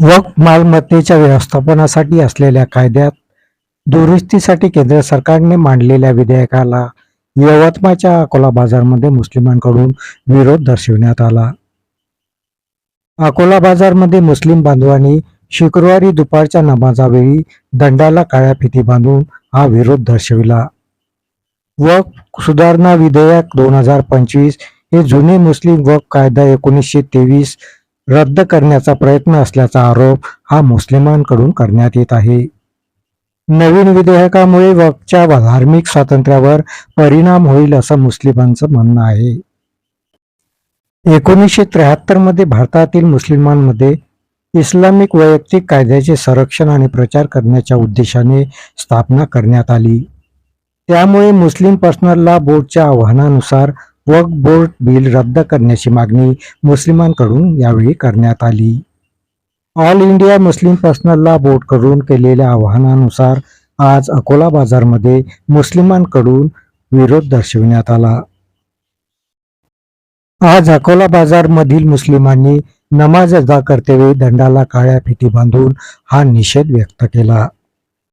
वक्फ मालमत्तेच्या व्यवस्थापनासाठी असलेल्या कायद्यात दुरुस्तीसाठी केंद्र सरकारने मांडलेल्या विधेयकाला यवतमाळच्या अकोला बाजारमध्ये मुस्लिमांकडून विरोध दर्शविण्यात आला. अकोला बाजारमध्ये मुस्लिम बांधवांनी शुक्रवारी दुपारच्या नमाजावेळी दंडाला काळ्या फिती बांधून हा विरोध दर्शविला. वक्फ सुधारणा विधेयक दोन हजार पंचवीस हे जुने मुस्लिम वक्फ कायदा एकोणीसशे तेवीस रद्द करण्याचा प्रयत्न असल्याचा आरोप हा मुस्लिमांकडून करण्यात येत आहे. नवीन विधेयकामुळे वक्फच्या धार्मिक स्वातंत्र्यावर परिणाम होईल असं मुस्लिमांचं म्हणणं आहे. एकोणीसशे त्र्याहत्तरमध्ये भारतातील मुस्लिमांमध्ये इस्लामिक वैयक्तिक कायद्याचे संरक्षण आणि प्रचार करण्याच्या उद्देशाने स्थापना करण्यात आली. त्यामुळे मुस्लिम पर्सनल लॉ बोर्डच्या आव्हानानुसार वक्फ बोर्ड बिल रद्द करण्याची मागणी मुस्लिमांकडून यावेळी करण्यात आली. ऑल इंडिया मुस्लिम पर्सनलला बोर्डकडून केलेल्या आवाहनानुसार आज अकोला बाजारमध्ये मुस्लिमांकडून विरोध दर्शविण्यात आला. आज अकोला बाजारमधील मुस्लिमांनी नमाज अदा करतेवेळी दंडाला काळ्या फिती बांधून हा निषेध व्यक्त केला.